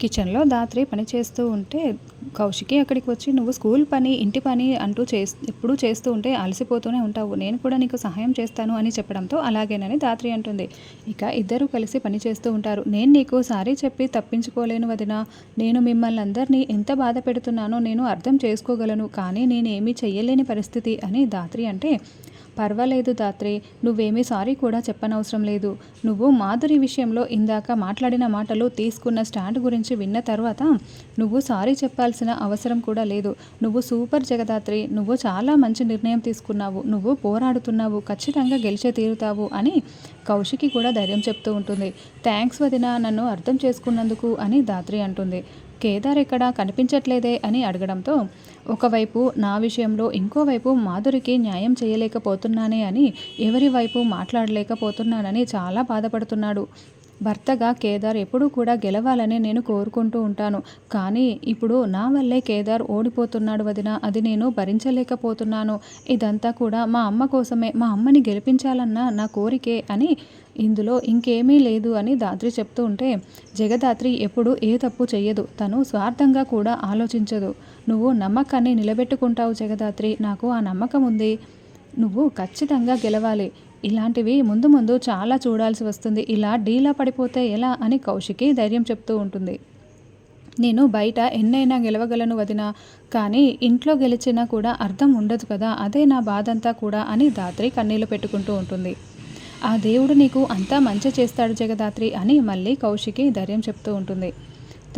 కిచెన్లో దాత్రి పని చేస్తూ ఉంటే కౌశికి అక్కడికి వచ్చి నువ్వు స్కూల్ పని ఇంటి పని అంటూ చే ఎప్పుడూ చేస్తూ ఉంటే అలసిపోతూనే ఉంటావు. నేను కూడా నీకు సహాయం చేస్తాను అని చెప్పడంతో అలాగేనని దాత్రి అంటుంది. ఇక ఇద్దరు కలిసి పని చేస్తూ ఉంటారు. నేను నీకు సారీ చెప్పి తప్పించుకోలేను వదిన. నేను మిమ్మల్ని అందరినీ ఎంత బాధ పెడుతున్నానో నేను అర్థం చేసుకోగలను. కానీ నేనేమీ చెయ్యలేని పరిస్థితి అని దాత్రి అంటే పర్వాలేదు దాత్రే నువ్వేమీ సారీ కూడా చెప్పనవసరం లేదు. నువ్వు మాధురి విషయంలో ఇందాక మాట్లాడిన మాటలు తీసుకున్న స్టాండ్ గురించి విన్న తర్వాత నువ్వు సారీ చెప్పాల్సిన అవసరం కూడా లేదు. నువ్వు సూపర్ జగదాత్రి నువ్వు చాలా మంచి నిర్ణయం తీసుకున్నావు. నువ్వు పోరాడుతున్నావు ఖచ్చితంగా గెలిచే తీరుతావు అని కౌశికి కూడా ధైర్యం చెప్తూ ఉంటుంది. థ్యాంక్స్ వదిన నన్ను అర్థం చేసుకున్నందుకు అని దాత్రి అంటుంది. కేదార్ ఎక్కడా కనిపించట్లేదే అని అడగడంతో ఒకవైపు నా విషయంలో ఇంకోవైపు మాధురికి న్యాయం చేయలేకపోతున్నానే అని ఎవరి వైపు మాట్లాడలేకపోతున్నానని చాలా బాధపడుతున్నాడు. భర్తగా కేదార్ ఎప్పుడూ కూడా గెలవాలని నేను కోరుకుంటూ ఉంటాను. కానీ ఇప్పుడు నా వల్లే కేదార్ ఓడిపోతున్నాడు వదిన. అది నేను భరించలేకపోతున్నాను. ఇదంతా కూడా మా అమ్మ కోసమే. మా అమ్మని గెలిపించాలన్న నా కోరికే అని ఇందులో ఇంకేమీ లేదు అని దాత్రి చెప్తూ ఉంటే జగదాత్రి ఎప్పుడు ఏ తప్పు చెయ్యదు. తను స్వార్థంగా కూడా ఆలోచించదు. నువ్వు నమ్మకాన్ని నిలబెట్టుకుంటావు జగదాత్రి నాకు ఆ నమ్మకం ఉంది నువ్వు ఖచ్చితంగా గెలవాలి. ఇలాంటివి ముందు ముందు చాలా చూడాల్సి వస్తుంది. ఇలా డీలా పడిపోతే ఎలా అని కౌశికి ధైర్యం చెప్తూ ఉంటుంది. నేను బయట ఎన్నైనా గెలవగలను వదినా కానీ ఇంట్లో గెలిచినా కూడా అర్థం ఉండదు కదా అదే నా బాధంతా కూడా అని దాత్రి కన్నీళ్ళు పెట్టుకుంటూ ఉంటుంది. ఆ దేవుడు నీకు అంతా మంచి చేస్తాడు జగదాత్రి అని మళ్ళీ కౌశికి ధైర్యం చెప్తూ ఉంటుంది.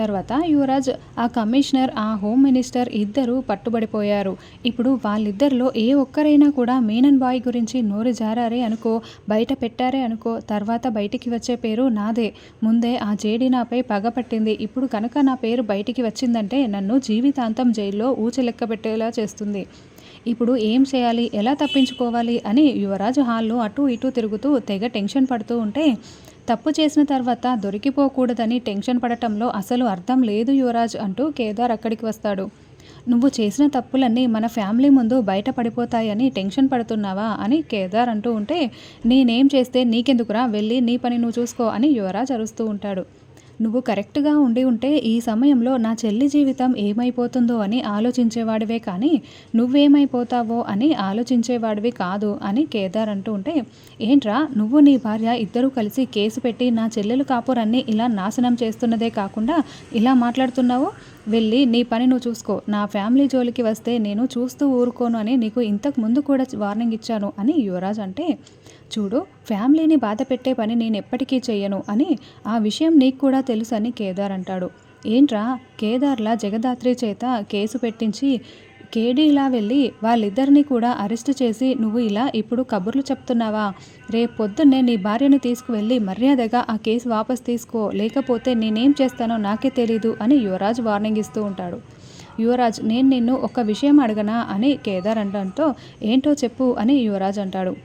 తర్వాత యువరాజ్ ఆ కమిషనర్ ఆ హోమ్ మినిస్టర్ ఇద్దరూ పట్టుబడిపోయారు. ఇప్పుడు వాళ్ళిద్దరిలో ఏ ఒక్కరైనా కూడా మీనన్ బాయ్ గురించి నోరు జారారే అనుకో బయట పెట్టారే అనుకో తర్వాత బయటికి వచ్చే పేరు నాదే. ముందే ఆ జేడి నాపై పగపట్టింది ఇప్పుడు కనుక నా పేరు బయటికి వచ్చిందంటే నన్ను జీవితాంతం జైల్లో ఊచలెక్క పెట్టేలా చేస్తుంది. ఇప్పుడు ఏం చేయాలి? ఎలా తప్పించుకోవాలి? అని యువరాజు హాల్లో అటు ఇటు తిరుగుతూ తెగ టెన్షన్ పడుతూ ఉంటే తప్పు చేసిన తర్వాత దొరికిపోకూడదని టెన్షన్ పడటంలో అసలు అర్థం లేదు యువరాజ్ అంటూ కేదార్ అక్కడికి వస్తాడు. నువ్వు చేసిన తప్పులన్నీ మన ఫ్యామిలీ ముందు బయట పడిపోతాయని టెన్షన్ పడుతున్నావా? అని కేదార్ అంటూ ఉంటే నేనేం చేస్తే నీకెందుకురా? వెళ్ళి నీ పని నువ్వు చూసుకో అని యువరాజ్ అరుస్తూ ఉంటాడు. నువ్వు కరెక్ట్గా ఉండి ఉంటే ఈ సమయంలో నా చెల్లి జీవితం ఏమైపోతుందో అని ఆలోచించేవాడివే కానీ నువ్వేమైపోతావో అని ఆలోచించేవాడివి కాదు అని కేదార్ అంటూ ఉంటే ఏంట్రా నువ్వు నీ భార్య ఇద్దరూ కలిసి కేసు పెట్టి నా చెల్లెలు కాపురాన్ని ఇలా నాశనం చేస్తున్నదే కాకుండా ఇలా మాట్లాడుతున్నావు? వెళ్ళి నీ పని నువ్వు చూసుకో. నా ఫ్యామిలీ జోలికి వస్తే నేను చూస్తూ ఊరుకోను అని నీకు ఇంతకు ముందు కూడా వార్నింగ్ ఇచ్చాను అని యువరాజ్ అంటే చూడు ఫ్యామిలీని బాధ పెట్టే పని నేను ఎప్పటికీ చెయ్యను అని ఆ విషయం నీకు కూడా తెలుసు అని కేదార్ అంటాడు. ఏంట్రా? కేదార్లా జగదాత్రి చేత కేసు పెట్టించి కేడీలా వెళ్ళి వాళ్ళిద్దరినీ కూడా అరెస్ట్ చేసి నువ్వు ఇలా ఇప్పుడు కబుర్లు చెప్తున్నావా? రేపు పొద్దున్నే నీ భార్యను తీసుకువెళ్ళి మర్యాదగా ఆ కేసు వాపస్ తీసుకో. లేకపోతే నేనేం చేస్తానో నాకే తెలీదు అని యువరాజ్ వార్నింగ్ ఇస్తూ ఉంటాడు. యువరాజ్ నేను నిన్ను ఒక విషయం అడగనా? అని కేదార్ అనడంతో ఏంటో చెప్పు అని యువరాజ్ అంటాడు.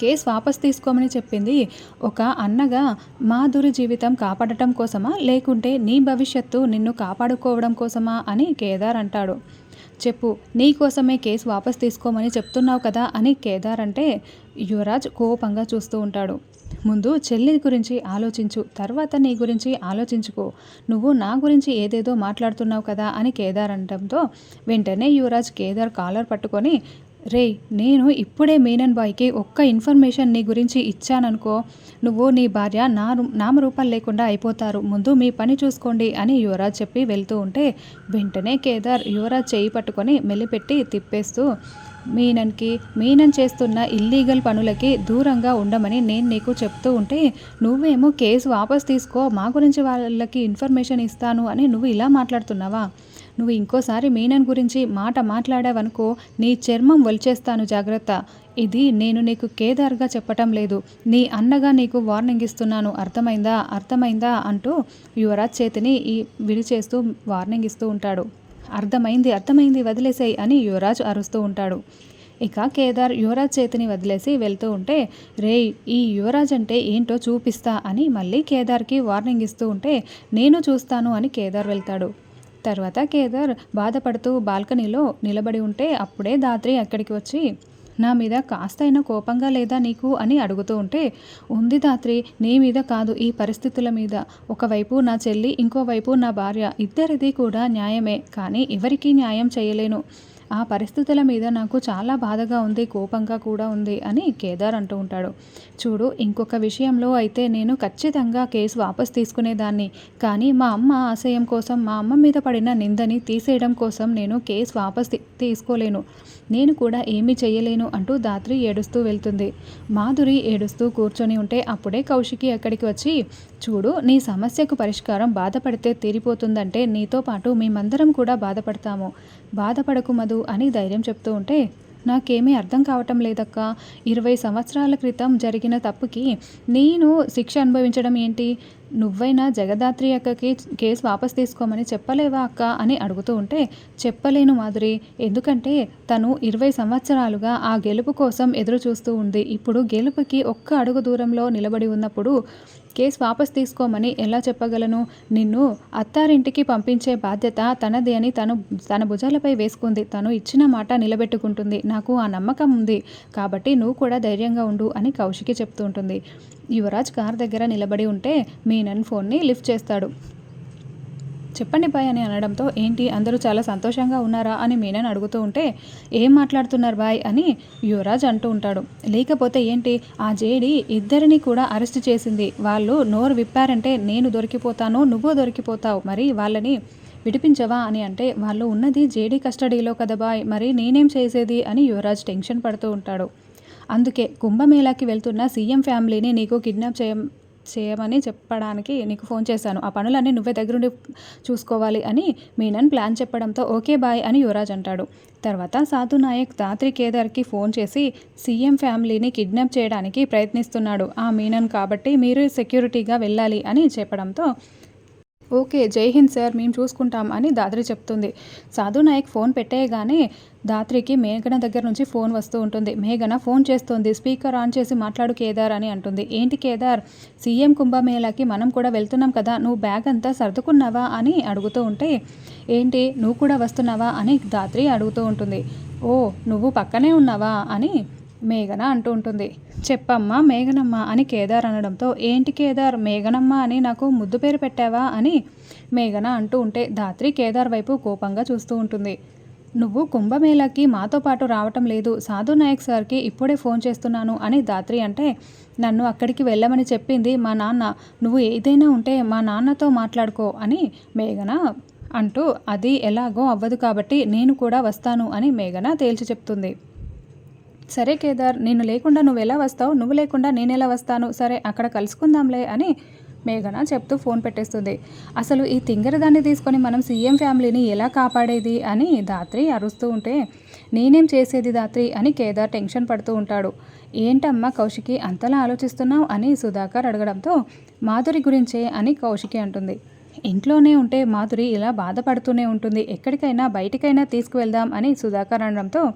కేసు వాపస్ తీసుకోమని చెప్పింది ఒక అన్నగా మాధురి జీవితం కాపాడటం కోసమా? లేకుంటే నీ భవిష్యత్తు నిన్ను కాపాడుకోవడం కోసమా? అని కేదార్ అంటాడు. చెప్పు నీ కోసమే కేసు వాపస్ తీసుకోమని చెప్తున్నావు కదా అని కేదార్ అంటే యువరాజ్ కోపంగా చూస్తూ ఉంటాడు. ముందు చెల్లి గురించి ఆలోచించు తర్వాత నీ గురించి ఆలోచించుకో. నువ్వు నా గురించి ఏదేదో మాట్లాడుతున్నావు కదా అని కేదార్ అనడంతో వెంటనే యువరాజ్ కేదార్ కాలర్ పట్టుకొని రే నేను ఇప్పుడే మీనన్ బాయ్కి ఒక్క ఇన్ఫర్మేషన్ నీ గురించి ఇచ్చాననుకో నువ్వు నీ భార్య నా నామరూపాలు లేకుండా అయిపోతారు. ముందు మీ పని చూసుకోండి అని యువరాజ్ చెప్పి వెళ్తూ ఉంటే వెంటనే కేదార్ యువరాజ్ చేయి పట్టుకొని మెల్లిపెట్టి తిప్పేస్తూ మీనన్కి మీనన్ చేస్తున్న ఇల్లీగల్ పనులకి దూరంగా ఉండమని నేను నీకు చెప్తూ ఉంటే నువ్వేమో కేసు వాపస్ తీసుకో మా గురించి వాళ్ళకి ఇన్ఫర్మేషన్ ఇస్తాను అని నువ్వు ఇలా మాట్లాడుతున్నావా? నువ్వు ఇంకోసారి మీనన్ గురించి మాట మాట్లాడావనుకో నీ చర్మం వలిచేస్తాను జాగ్రత్త. ఇది నేను నీకు కేదార్గా చెప్పటం లేదు. నీ అన్నగా నీకు వార్నింగ్ ఇస్తున్నాను. అర్థమైందా? అర్థమైందా? అంటూ యువరాజ్ చేతిని ఈ విడిచేస్తూ వార్నింగ్ ఇస్తూ ఉంటాడు. అర్థమైంది అర్థమైంది వదిలేసేయి అని యువరాజ్ అరుస్తూ ఉంటాడు. ఇక కేదార్ యువరాజ్ చేతిని వదిలేసి వెళ్తూ ఉంటే రే ఈ యువరాజ్ అంటే ఏంటో చూపిస్తా అని మళ్ళీ కేదార్కి వార్నింగ్ ఇస్తూ ఉంటే నేను చూస్తాను అని కేదార్ వెళ్తాడు. తర్వాత కేదార్ బాధపడుతూ బాల్కనీలో నిలబడి ఉంటే అప్పుడే దాత్రి అక్కడికి వచ్చి నా మీద కాస్తైనా కోపంగా లేదా నీకు? అని అడుగుతూ ఉంటే ఉంది దాత్రి నీ మీద కాదు ఈ పరిస్థితుల మీద. ఒకవైపు నా చెల్లి ఇంకోవైపు నా భార్య. ఇద్దరిది కూడా న్యాయమే కానీ ఎవరికీ న్యాయం చేయలేను. ఆ పరిస్థితుల మీద నాకు చాలా బాధగా ఉంది కోపంగా కూడా ఉంది అని కేదార్ అంటూ ఉంటాడు. చూడు ఇంకొక విషయంలో అయితే నేను ఖచ్చితంగా కేసు వాపస్ తీసుకునేదాన్ని. కానీ మా అమ్మ ఆశయం కోసం మా అమ్మ మీద పడిన నిందని తీసేయడం కోసం నేను కేసు వాపస్ తీసుకోలేను. నేను కూడా ఏమీ చేయలేను అంటూ దాత్రి ఏడుస్తూ వెళ్తుంది. మాధురి ఏడుస్తూ కూర్చొని ఉంటే అప్పుడే కౌశికి అక్కడికి వచ్చి చూడు నీ సమస్యకు పరిష్కారం బాధపడితే తీరిపోతుందంటే నీతో పాటు మేమందరం కూడా బాధపడతాము. బాధపడకు మధు అని ధైర్యం చెప్తూ ఉంటే నాకేమీ అర్థం కావటం లేదక్క. ఇరవై సంవత్సరాల క్రితం జరిగిన తప్పుకి నేను శిక్ష అనుభవించడం ఏంటి? నువ్వైనా జగదాత్రి అక్కకి కేసు వాపస్ తీసుకోమని చెప్పలేవా అక్క అని అడుగుతూ ఉంటే చెప్పలేను మాధురి. ఎందుకంటే తను ఇరవై సంవత్సరాలుగా ఆ గెలుపు కోసం ఎదురు చూస్తూ ఉంది. ఇప్పుడు గెలుపుకి ఒక్క అడుగు దూరంలో నిలబడి ఉన్నప్పుడు కేసు వాపస్ తీసుకోమని ఎలా చెప్పగలను? నిన్ను అత్తారింటికి పంపించే బాధ్యత తనది అని తను తన భుజాలపై వేసుకుంది. తను ఇచ్చిన మాట నిలబెట్టుకుంటుంది. నాకు ఆ నమ్మకం ఉంది. కాబట్టి నువ్వు కూడా ధైర్యంగా ఉండు అని కౌశికి చెప్తూ ఉంటుంది. యువరాజ్ కార్ దగ్గర నిలబడి ఉంటే మీనన్ ఫోన్ని లిఫ్ట్ చేస్తాడు. చెప్పండి బాయ్ అని అనడంతో ఏంటి అందరూ చాలా సంతోషంగా ఉన్నారా? అని మీనన్ అడుగుతూ ఉంటే ఏం మాట్లాడుతున్నారు బాయ్? అని యువరాజ్ అంటూ ఉంటాడు. లేకపోతే ఏంటి ఆ జేడి ఇద్దరిని కూడా అరెస్ట్ చేసింది. వాళ్ళు నోరు విప్పారంటే నేను దొరికిపోతాను నువ్వు దొరికిపోతావు. మరి వాళ్ళని విడిపించవా? అని అంటే వాళ్ళు ఉన్నది జేడీ కస్టడీలో కదా బాయ్ మరి నేనేం చేసేది? అని యువరాజ్ టెన్షన్ పడుతూ ఉంటాడు. అందుకే కుంభమేళాకి వెళ్తున్న సీఎం ఫ్యామిలీని నీకు కిడ్నాప్ చేయ చేయమని చెప్పడానికి నీకు ఫోన్ చేశాను. ఆ పనులన్నీ నువ్వే దగ్గరుండి చూసుకోవాలి అని మీనన్ ప్లాన్ చెప్పడంతో ఓకే బాయ్ అని యువరాజ్ అంటాడు. తర్వాత సాధు నాయక్ దాత్రి కేదార్కి ఫోన్ చేసి సీఎం ఫ్యామిలీని కిడ్నాప్ చేయడానికి ప్రయత్నిస్తున్నాడు ఆ మీనన్ కాబట్టి మీరు సెక్యూరిటీగా వెళ్ళాలి అని చెప్పడంతో ఓకే జై హింద్ సార్ మేము చూసుకుంటాం అని దాత్రి చెప్తుంది. సాధు నాయక్ ఫోన్ పెట్టేయగానే దాత్రికి మేఘన దగ్గర నుంచి ఫోన్ వస్తూ ఉంటుంది. మేఘన ఫోన్ చేస్తుంది స్పీకర్ ఆన్ చేసి మాట్లాడు కేదార్ అని అంటుంది. ఏంటి కేదార్ సీఎం కుంభమేళాకి మనం కూడా వెళ్తున్నాం కదా నువ్వు బ్యాగ్ అంతా సర్దుకున్నావా అని అడుగుతూ ఉంటే ఏంటి నువ్వు కూడా వస్తున్నావా అని దాత్రి అడుగుతూ ఉంటుంది. ఓ నువ్వు పక్కనే ఉన్నావా అని మేఘన అంటూ ఉంటుంది. చెప్పమ్మా మేఘనమ్మ అని కేదార్ అనడంతో ఏంటి కేదార్ మేఘనమ్మ అని నాకు ముద్దు పేరు పెట్టావా అని మేఘన అంటూ ఉంటే ధాత్రి కేదార్ వైపు కోపంగా చూస్తూ ఉంటుంది. నువ్వు కుంభమేళాకి మాతో పాటు రావటం లేదు. సాధు నాయక్ సార్కి ఇప్పుడే ఫోన్ చేస్తున్నాను అని దాత్రి అంటే నన్ను అక్కడికి వెళ్ళమని చెప్పింది మా నాన్న. నువ్వు ఏదైనా ఉంటే మా నాన్నతో మాట్లాడుకో అని మేఘన అంటూ అది ఎలాగో అవ్వదు కాబట్టి నేను కూడా వస్తాను అని మేఘన తేల్చి చెప్తుంది. సరే కేదార్ నేను లేకుండా నువ్వు ఎలా వస్తావు? నువ్వు లేకుండా నేను ఎలా వస్తాను? సరే అక్కడ కలుసుకుందాంలే అని మేఘన చెప్తూ ఫోన్ పెట్టేస్తుంది. అసలు ఈ తింగరదాన్ని తీసుకొని మనం సీఎం ఫ్యామిలీని ఎలా కాపాడేది అని దాత్రి అరుస్తూ ఉంటే నేనేం చేసేది దాత్రి అని కేదార్ టెన్షన్ పడుతూ ఉంటాడు. ఏంటమ్మా కౌశికి అంతలా ఆలోచిస్తున్నావు అని సుధాకర్ అడగడంతో మాధురి గురించే అని కౌశికి అంటుంది. ఇంట్లోనే ఉంటే మాధురి ఇలా బాధపడుతూనే ఉంటుంది. ఎక్కడికైనా బయటికైనా తీసుకువెళ్దాం అని సుధాకర్ అనడంతో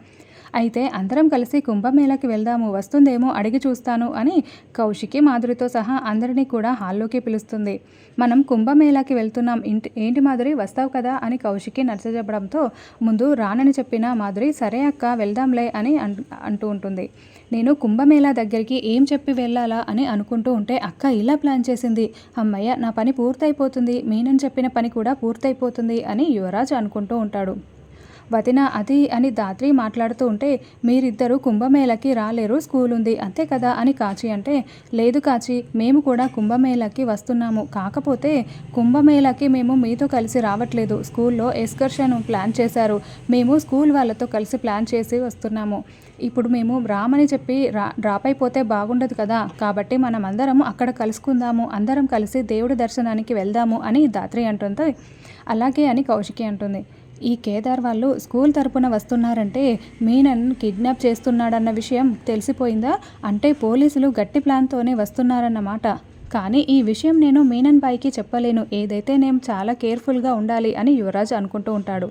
అయితే అందరం కలిసి కుంభమేళకి వెళ్దాము వస్తుందేమో అడిగి చూస్తాను అని కౌశికి మాధురితో సహా అందరినీ కూడా హాల్లోకి పిలుస్తుంది. మనం కుంభమేళాకి వెళ్తున్నాం ఇంటి ఏంటి మాధురి వస్తావు కదా అని కౌశికి నచ్చజెప్పడంతో ముందు రానని చెప్పిన మాధురి సరే అక్క వెళ్దాంలే అని అంటూ ఉంటుంది. నేను కుంభమేళా దగ్గరికి ఏం చెప్పి వెళ్ళాలా అని అనుకుంటూ ఉంటే అక్క ఇలా ప్లాన్ చేసింది. అమ్మయ్య నా పని పూర్తయిపోతుంది మీనని చెప్పిన పని కూడా పూర్తయిపోతుంది అని యువరాజ్ అనుకుంటూ ఉంటాడు. వదిన అది అని దాత్రి మాట్లాడుతూ ఉంటే మీరిద్దరూ కుంభమేళకి రాలేరు స్కూల్ ఉంది అంతే కదా అని కాచి అంటే లేదు కాచి మేము కూడా కుంభమేళకి వస్తున్నాము. కాకపోతే కుంభమేళకి మేము మీతో కలిసి రావట్లేదు. స్కూల్లో ఎక్స్కర్షన్ ప్లాన్ చేశారు. మేము స్కూల్ వాళ్ళతో కలిసి ప్లాన్ చేసి వస్తున్నాము. ఇప్పుడు మేము రామని చెప్పి రా డ్రాప్ అయిపోతే బాగుండదు కదా. కాబట్టి మనం అందరం అక్కడ కలుసుకుందాము. అందరం కలిసి దేవుడి దర్శనానికి వెళ్దాము అని దాత్రి అంటుంది అలాగే అని కౌశికి అంటుంది. ఈ కేదార్ వాళ్ళు స్కూల్ తరపున వస్తున్నారంటే మీనన్ కిడ్నాప్ చేస్తున్నాడన్న విషయం తెలిసిపోయిందా? అంటే పోలీసులు గట్టి ప్లాన్తోనే వస్తున్నారన్నమాట. కానీ ఈ విషయం నేను మీనన్ బాయ్కి చెప్పలేను. ఏదైతే నేను చాలా కేర్ఫుల్గా ఉండాలి అని యువరాజ్ అనుకుంటూ ఉంటాడు.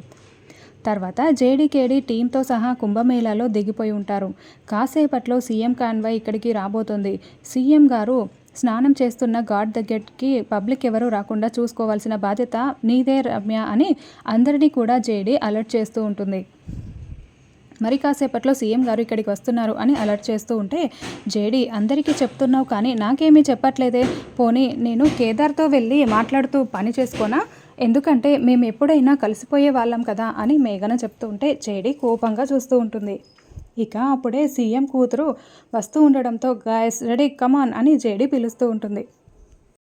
తర్వాత జేడీకేడీ టీంతో సహా కుంభమేళాలో దిగిపోయి ఉంటారు. కాసేపట్లో సీఎం కాన్వాయ్ ఇక్కడికి రాబోతుంది. సీఎం గారు స్నానం చేస్తున్న గాడ్ దగ్గరికి పబ్లిక్ ఎవరూ రాకుండా చూసుకోవాల్సిన బాధ్యత నీదే రమ్య అని అందరినీ కూడా జేడి అలర్ట్ చేస్తూ ఉంటుంది. మరి కాసేపట్లో సీఎం గారు ఇక్కడికి వస్తున్నారు అని అలర్ట్ చేస్తూ ఉంటే జేడీ అందరికీ చెప్తున్నావు కానీ నాకేమీ చెప్పట్లేదే. పోనీ నేను కేదార్తో వెళ్ళి మాట్లాడుతూ పని చేసుకోనా? ఎందుకంటే మేము ఎప్పుడైనా కలిసిపోయే వాళ్ళం కదా అని మేఘన చెప్తూ ఉంటే జేడీ కోపంగా చూస్తూ ఉంటుంది. ఇక అప్పుడే సీఎం కూతురు వస్తూ ఉండడంతో గాయస్ రెడీ కమాన్ అని జేడి పిలుస్తూ ఉంటుంది.